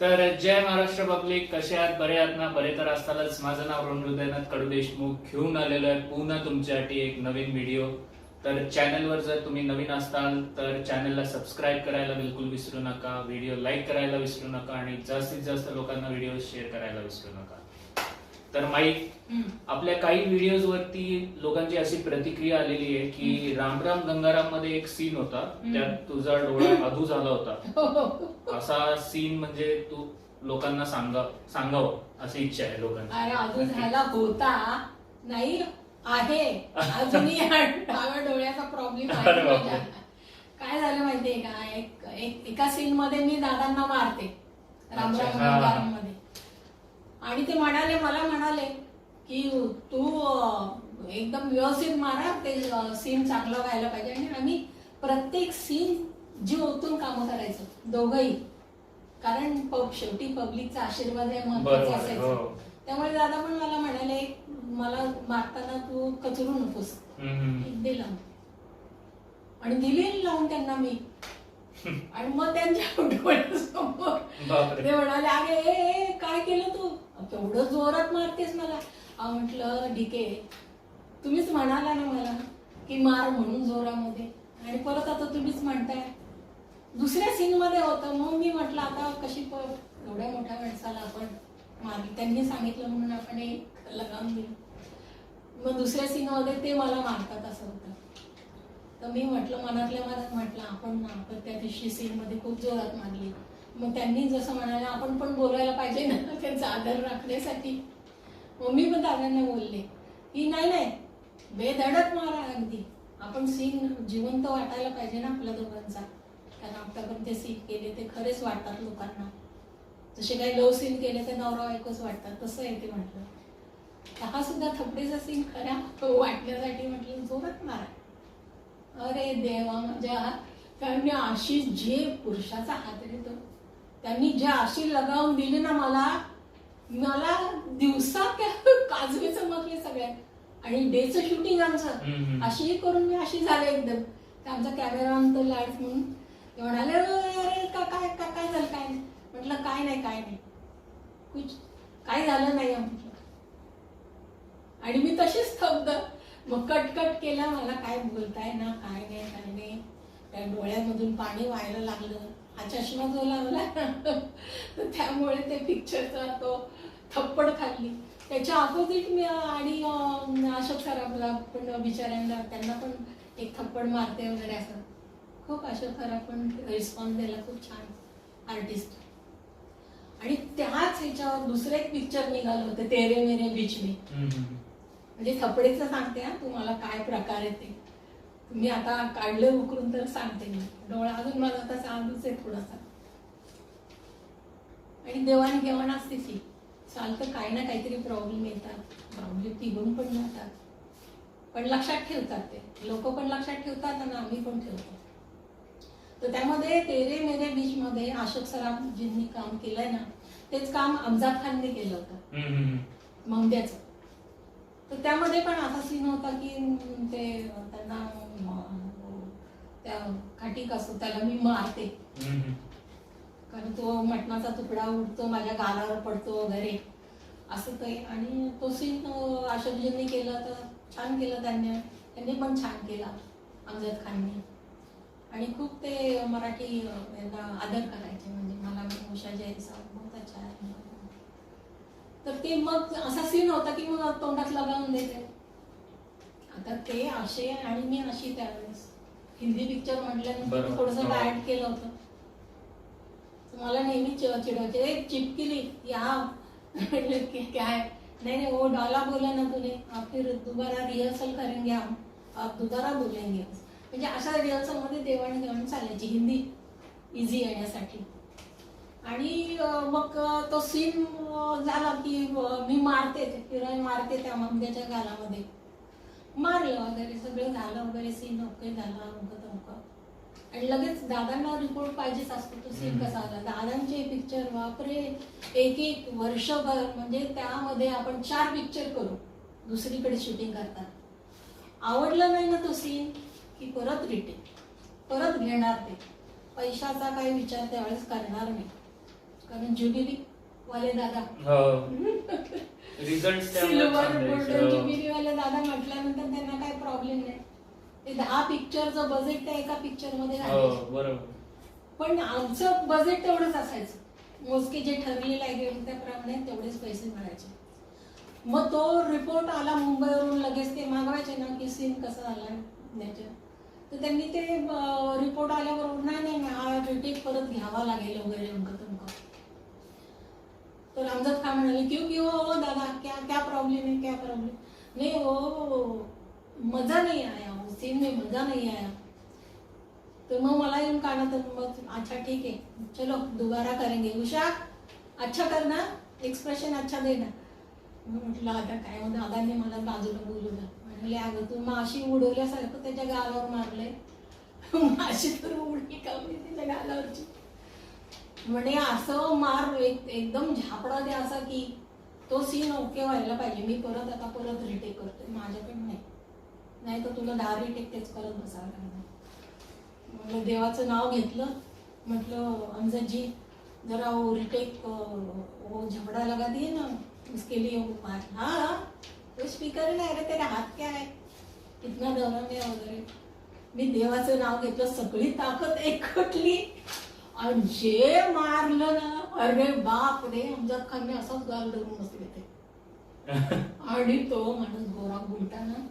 तर जय महाराष्ट्र पब्लिक कसे आहात? बरे आहात ना? बरे तर असतानाच माझं नाव रोहन हृदयनाथ कडू देशमुख घेऊन आलेलो आहे पुन्हा तुमच्यासाठी एक नवीन व्हिडिओ तर चॅनलवर जर तुम्ही नवीन असाल तर चॅनलला सबस्क्राईब करायला बिलकुल विसरू नका. व्हिडिओ लाईक करायला विसरू नका आणि जास्तीत जास्त लोकांना व्हिडिओ शेअर करायला विसरू नका. तर माईक आपल्या काही व्हिडिओज वरती लोकांची अशी प्रतिक्रिया आलेली आहे की राम राम गंगाराममध्ये एक सीन होता. त्यात तुझा डोळा अधू झाला होता. अरे असा सीन म्हणजे तू लोकांना सांगा सांगावं अशी इच्छा आहे लोकांची. अजून झाला होता. नाही आहे. अजूनही हा डाव्या डोळ्याचा प्रॉब्लेम अरे बापरे. काय झालं माहितीये का? एक एक- एका सीन मध्ये मी दादांना मारते. राम अच्छा, राम हा. गंगाराममध्ये. आणि ते म्हणाले मला म्हणाले की तू एकदम व्यवस्थित मारा ते सीन चांगलं व्हायला पाहिजे. आणि आम्ही प्रत्येक सीन जीव ओतून कामं करायचो दोघंही. कारण पब- शेवटी पब्लिकचा आशीर्वाद हे महत्त्वाचा आहे, असायचा. हो. त्यामुळे दादा पण मला म्हणाले मला मारताना तू कचरू नकोस. हम्म, हम्म. दे लावून. आणि दिली लावून त्यांना मी. आणि मग त्यांच्या डोळ्यासमोर ते म्हणाले अरे काय केलं तू? तेवढं जोरात मारतेस मला. अहो, म्हटलं ढिके तुम्हीच म्हणाला ना मला की मार म्हणून जोरामध्ये. आणि परत आता तुम्हीच म्हणताय. दुसऱ्या सीनमध्ये होतं. मग मी म्हटलं आता कशी प- एवढ्या मोठ्या माणसाला आपण मारली त्यांनी सांगितलं म्हणून आपण एक लगाम दिली. मग दुसऱ्या सीन मध्ये ते मला मारतात असं होतं. तर मी म्हटलं मनातल्या मनात म्हटलं आपण ना आपण त्या दिवशी सीन मध्ये खूप जोरात मारली. मग त्यांनी जसं म्हणाले आपण पण बोलायला पाहिजे ना त्यांचा आदर राखण्यासाठी. मग मी पण दादांना बोलले की नाही नाही बेधडक मारा अगदी. आपण सीन जिवंत वाटायला पाहिजे ना आपल्या दोघांचा. कारण आतापर्यंत ते सीन केले ते खरेच वाटतात लोकांना. जसे काही लव सीन केले ते नवरा बायकोच वाटतात. तसं आहे ते म्हटलं. हा सुद्धा थपडेचा सीन खऱ्या वाटण्यासाठी म्हटलं जोरात मारा. अरे देवा म्हणजे माझ्या कारण अशी जे पुरुषाचा हात देतो त्यांनी जे आशी लगावून दिली ना मला मला दिवसा काजवे चमकले सगळ्यात आणि डेचं शूटिंग आमचं. अशी करून मी अशी झाले एकदम. तर आमचा कॅमेरामॅन तो लाड म्हणून. ते म्हणाले अरे का काय का काय झालं काय नाही?" म्हटलं काय नाही काय नाही. कुछ काय झालं नाही आणि मी तशीच स्तब्ध मग कट कट केला मला काय बोलताय ना काय नाही काय नाही. त्या डोळ्यामधून पाणी व्हायला लागलं. हा चष्मा जो लावला तर त्यामुळे ते पिक्चरचा तो थप्पड खाल्ली. त्याच्या अपोजिट मी आणि अशोक सराफला पण बिचाऱ्यांना त्यांना पण एक थप्पड मारते वगैरे असं. खूप अशोक सराफ पण रिस्पॉन्स दिला खूप छान आर्टिस्ट आणि त्याच ह्याच्यावर दुसरं एक पिक्चर निघालं होतं तेरे मेरे बीच में. म्हणजे थपडेचं सांगते हा तुम्हाला काय प्रकार आहे ते. तुम्ही आता काढलं उकरून तर सांगते मी. डोळा अजून माझा आता चालूच आहे थोडासा. आणि देवाण घेवाण असते ती. चालतं काही ना काहीतरी प्रॉब्लेम येतात. प्रॉब्लेम तिघून पण जातात पण लक्षात ठेवतात ते. लोक पण लक्षात ठेवतात आणि आम्ही पण ठेवतो. तर त्यामध्ये तेरे मेरे बीच मध्ये अशोक सराफजींनी काम केलंय ना. तेच काम अमजाद खानने केलं होतं. ममद्याचं तर त्यामध्ये पण असा सीन होता की ते त्यांना त्या खाटीक असतो त्याला मी मारते. कारण तो मटणाचा तुकडा उडतो माझ्या गालावर पडतो वगैरे. असं ते आणि तो सीन अशोकजींनी केला तर छान केलं त्यांनी. त्यांनी पण छान केला अमजद खानने. आणि खूप ते मराठी यांना आदर करायचे. म्हणजे मला उषा जैन साहेब बहुत अच्छा आहे. तर ते मग असा सीन होता की मग तोंडात लगावून देते. आता ते असे आणि मी अशी त्यावेळेस. हिंदी पिक्चर म्हटल्यानंतर. थोडस. डायट केलं होतं. मला नेहमी चिडवायचे "ए, चिपकिली या. काय? नहीं नहीं वो डाला बोला ना तूने अब फिर दोबारा रिहर्सल करेंगे हम अब दोबारा बोलेंगे म्हणजे अशा रिहर्सलमध्ये देवाणघेवाण चालायची. हिंदी इझी येण्यासाठी. आणि मग तो सीन झाला की मी मारते हिरोईन मारते त्या मंद्याच्या गालामध्ये. मारलं वगैरे सगळं झालं वगैरे सीन ओके झाला अमकं तमकं. आणि लगेच दादांना रिपोर्ट पाहिजेच असतो तो सीन. कसा आला दादांचे पिक्चर बापरे! एक एक वर्षभर म्हणजे त्यामध्ये आपण चार पिक्चर करू दुसरीकडे शूटिंग करतात आवडलं नाही ना तो सीन की परत रिटेक परत घेणार ते. पैशाचा काही विचार त्यावेळेस करणार नाही. कारण ज्युबिली वाले दादा. हो. रिझल्ट सिल्वर गोल्डन ज्युबिली वाले दादा म्हटल्यानंतर त्यांना काही प्रॉब्लेम नाही. ते दहा पिक्चरचं बजेट त्या एका पिक्चरमध्ये हो बरोबर. पण आमचं बजेट तेवढंच असायचं. मोजके जे ठरलेलं आहे त्याप्रमाणे तेवढेच पैसे भरायचे मग तो रिपोर्ट आला मुंबईवरून लगेच ते मागवायचे ना की सीन कसा झाला त्याच्या तर त्यांनी ते रिपोर्ट आल्याबरोबर नाही नाही हा रिटेक परत घ्यावा लागेल वगैरे अमकं तमकं तर आमचं काय म्हणाले क्यू क्यू हो, हो दादा क्या क्या प्रॉब्लेम है क्या प्रॉब्लेम नहीं हो, हो, हो मजा नाही आया सीन में मजा नाही आया. तर मग मला येऊन काढा तर मग अच्छा ठीक आहे चलो दुबारा करेंगे. उषा अच्छा करना एक्सप्रेशन अच्छा देना मग म्हटलं आता काय मग दादाने मला बाजूला बोलवलं. म्हणले अगं तू माशी उडवल्यासारखं त्याच्या गालावर मारले माशी तर उडली का तिच्या गालावरची? म्हणे असं मार एक एकदम झापडा द्या असा की तो सीन ओके व्हायला पाहिजे. मी परत आता परत रिटेक करते माझ्याकडे नाही. नाही तर तुला दहा रिटेक तेच करत बसावं लागणार. म्हटलं देवाचं नाव घेतलं. म्हटलं अंजदजी जरा वो रिटेक वो झगड़ा लगा दिए ना. उसके लिए हो वो मार हाँ तो स्पीकर नाही अरे तेरा हात क्या है? इतना दौरा वगैरे मी देवाचं नाव घेतलं. सगळी ताकद एकवटली. आणि जे मारलं ना अरे बाप रे अमजद खानने असंच गाल धरून बसले ते आणि तो माणूस गोरा गुलटा ना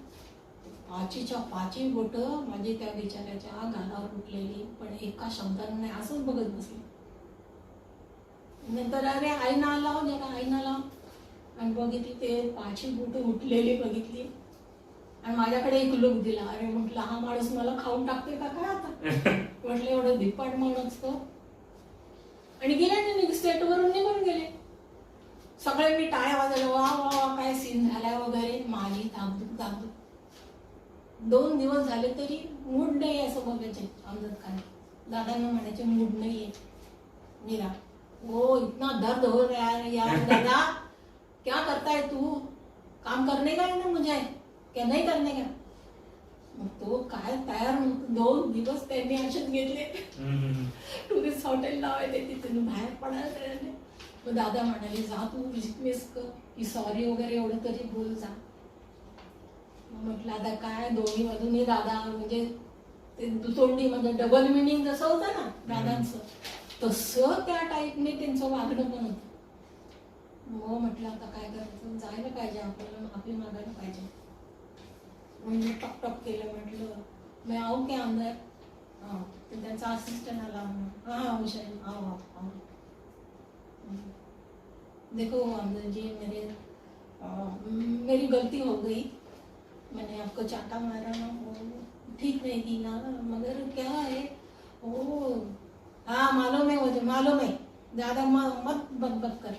पाचीच्या पाची बोट माझी त्या बिचाऱ्याच्या गालावर उठलेली पण एका शब्दाने नाही असंच बघत बसले. नंतर अरे आईना लाव जरा आईना लाव आणि बघितली ते पाची बोट उठलेली बघितली. आणि माझ्याकडे एक लुक दिला. अरे म्हटलं हा माणूस मला खाऊन टाकते का काय आता? म्हटलं एवढं धिप्पाड माणूस तो. आणि गेले नाही स्टेटवरून निघून गेले. सगळे मी टाळ्या वाजवल्या वा वा वा काय सीन झालाय वगैरे माझी धाकधूक धाकधूक. दोन दिवस झाले तरी मूड नाही असं बोलायचे अमजद खान दादांना म्हणायचे मूड नाही आहे. मीरा ओ इतना दर्द हो रहा है यार दादा. क्या करता है तू? काम करने का है ना मुझे? क्या नाही करणे का? मग तो काय तयार. दोन दिवस त्यांनी असेच घेतले. टुरिस्ट हॉटेल लावायचे तिथून बाहेर पडायला तयार नाही. मग दादा म्हणाले जा तू विसमिस कर. की सॉरी वगैरे एवढं तरी बोल जा. मग म्हटलं आता काय दोन्ही बाजूनी दादा म्हणजे ते दुतोंडी म्हणजे डबल मिनिंग जसं होतं ना दादांचं. तसं त्या टाईपने त्यांचं वागणं पण होतं. मग म्हटलं आता काय करायचं? जायला पाहिजे आपल्याला आपली मागायला पाहिजे. म्हणजे टक केलं म्हटलं, मी आऊ की अंदर? हाँ. तर त्यांचा असिस्टंट आला म्हणून. हाँ हाँ उषा आओ आओ आओ। देखो अंदर जी मेरे मेरी गलती हो गई। मैंने आपको चाटा मारा। ना वो ठीक नहीं थी ना मगर क्या है? वो हाँ मालूम है मुझे, मालूम है। ज़्यादा मत बक बक कर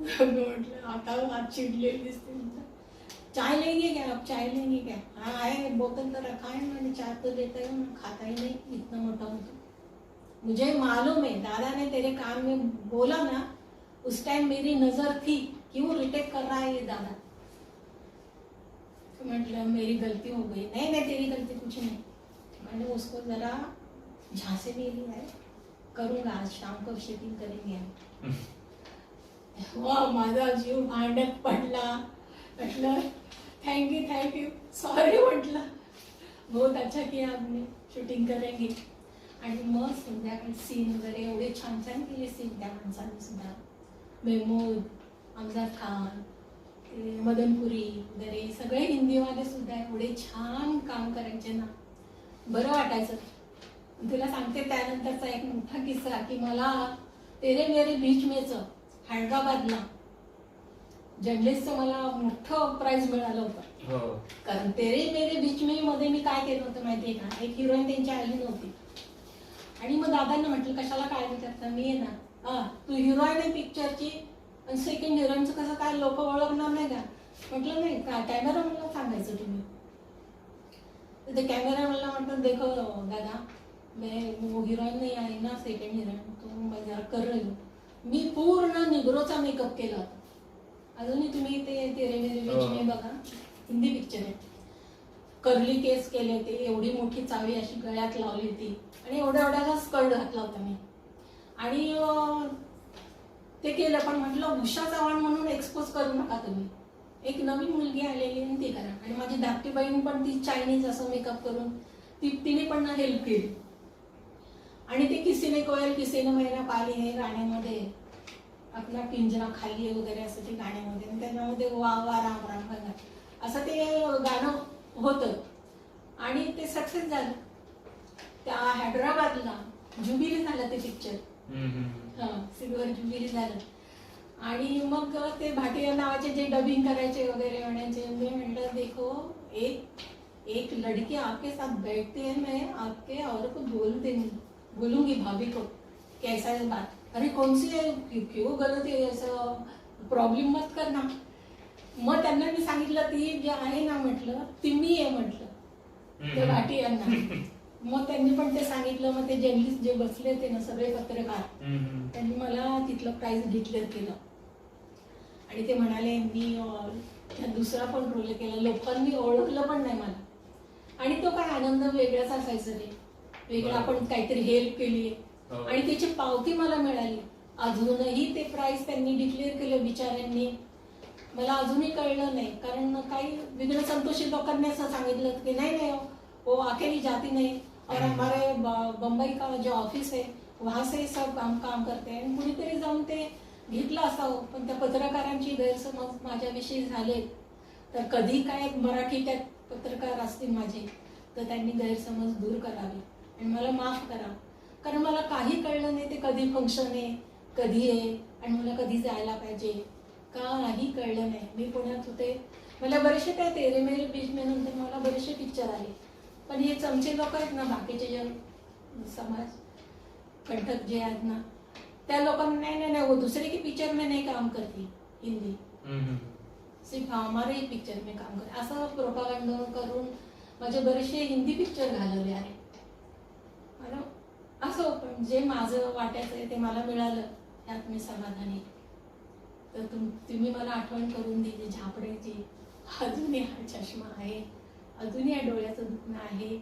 आता आज चिडलेली दिसते. चाय लेंगे क्या? आप चाय लेंगे क्या? हाँ है बोतल तो रखा है मैंने चाय तो देता हूँ खाता ही नहीं इतना मोटा हूँ तो। मुझे मालूम है दादा ने तेरे कान में बोला ना उस टाइम मेरी नज़र थी कि वो रिटेक कर रहा है ये दादा? तो म्हटलं मेरी गलती हो गई। नहीं नहीं तेरी गलती कुछ नहीं। मैंने उसको जरा झांसे में लिया है करूँगा आज शाम को शूटिंग करेंगे हम। वा माझा जीव भांड्यात पडला म्हटलं थँक्यू थँक्यू सॉरी म्हटलं. बहुत अच्छा किया आपने शूटिंग करेंगे. आणि मग संध्याकाळी सीन वगैरे एवढे छान छान केले सीन त्या माणसाने सुद्धा. मेहमूद अमजाद खान मदनपुरी वगैरे सगळे हिंदीवाले सुद्धा एवढे छान काम करायचे ना. बरं वाटायचं. तुला सांगते त्यानंतरचा एक मोठा किस्सा की मला तेरे मेरे बीच मेचं हैदराबादला जर्नलिस्टचं मला मोठं प्राइज मिळालं होतं. हो. कारण तेरे मेरे बीच में मध्ये मी काय केलं होतं माहितीये का? एक हिरोईन त्यांची आली नव्हती. आणि मग दादांना म्हटलं कशाला काय विचारता मी आहे ना. हा तू हिरोईन आहे पिक्चरची आणि सेकंड हिरोईनचं कसं काय लोक ओळखणार नाही का? म्हटलं नाही का कॅमेरा मला सांगायचं तुम्ही. ते कॅमेरा मला म्हटलं देखो दादा मैं हिरोईन नाही आहे ना सेकंड हिरोईन तो जरा कर मी पूर्ण निग्रोचा मेकअप केला. होता अजूनही तुम्ही ते तेरे मेरे हो. में बघा हिंदी पिक्चर आहे. कर्ली केस केले ते एवढी मोठी चावी अशी गळ्यात लावली होती. आणि एवढ्या एवढ्याचा स्कर्ट घातला होता मी. आणि ते केलं पण म्हटलं उषा चव्हाण म्हणून एक्सपोज करू नका तुम्ही. एक नवीन मुलगी आलेली आहे ती करा आणि माझी धाकटी बहीण पण ती चायनीज असं मेकअप करून ती तिने पण ना हेल्प केली. आणि ते किसीने कोयल किसीने मैना पाली हे गाण्यामध्ये आपला पिंजरा खाली वगैरे असं ते गाण्यामध्ये त्याच्यामध्ये वा वा राम राम बघा असं ते गाणं होतं. आणि ते सक्सेस झालं. त्या हैदराबादला जुबिली झालं ते पिक्चर. हा सिल्वर जुबिली झालं. आणि मग ते भाटिया नावाचे जे डबिंग करायचे वगैरे म्हणायचे मी म्हटलं देखो एक एक लड़की आपके साथ बैठती है मैं आपके और को बोल देंगी बोलूंगी भाभी को कैसा है बात? अरे कौन सी क्यों- गलत है असं प्रॉब्लेम मत करना मग त्यांना मी सांगितलं ती जी आहे ना म्हटलं ती मी आहे म्हटलं. ते भाटियांना मग त्यांनी पण ते सांगितलं मग ते जर्नलिस्ट जे बसले होते ना सगळे पत्रकार. त्यांनी मला तिथलं प्राइज डिक्लेअर केलं. आणि ते म्हणाले मी दुसरा पण रोल केला. लोकांनी ओळखलं पण नाही मला. आणि तो काय आनंद वेगळाच असायचा रे. वेगळा. आपण काहीतरी हेल्प केली. आणि त्याची पावती मला मिळाली. अजूनही ते प्राइज त्यांनी डिक्लेअर केलं बिचाऱ्यांनी. मला अजूनही कळलं नाही. कारण काही विघ्न संतोषी लोकांनी असं सांगितलं की नाही नाही वो अकेली जाती नहीं. और हमारे ब- बम्बई का जो ऑफिस है वहां से सब काम काम करते हैं. आणि कुणीतरी जाऊन ते घेतलं असावं. पण त्या पत्रकारांची गैरसमज माझ्याविषयी झाले. तर कधी काय मराठी त्यात पत्रकार असतील माझे तर त्यांनी गैरसमज दूर करावे. आणि मला माफ करा. कारण मला काही कळलं नाही ते कधी फंक्शन आहे कधी आहे आणि मला कधी जायला पाहिजे. काही कळलं नाही. मी पुण्यात होते. मला बरेचसे काय तेरे मेरे बीच मे नंतर मला बरेचसे पिक्चर आले. पण हे चमचे लोक आहेत ना बाकीचे जे समाज कंटक जे आहेत ना त्या लोकांना नाही नाही नाही वो दूसरे के पिक्चर में नहीं काम करती हिंदी. सिर्फ हमारे ही पिक्चर में काम करते. असं प्रोपागंड करून माझे बरेचसे हिंदी पिक्चर घालवले आहे मला असं पण जे माझं वाटायचं आहे ते मला मिळालं त्यात मी समाधानी. तर तुम तुम्ही मला आठवण करून दिली झापड्याची अजूनही हा चष्मा आहे. अजूनही या डोळ्याचं दुखणं आहे.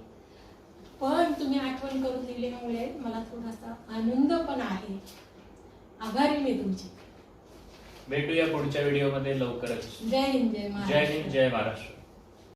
पण तुम्ही आठवण करून दिल्यामुळे मला थोडासा आनंद पण आहे. आभारी मी तुमची. भेटूया पुढच्या व्हिडिओमध्ये लवकरच. जय हिंद जय जय महाराष्ट्र हिंद जय महाराष्ट्र.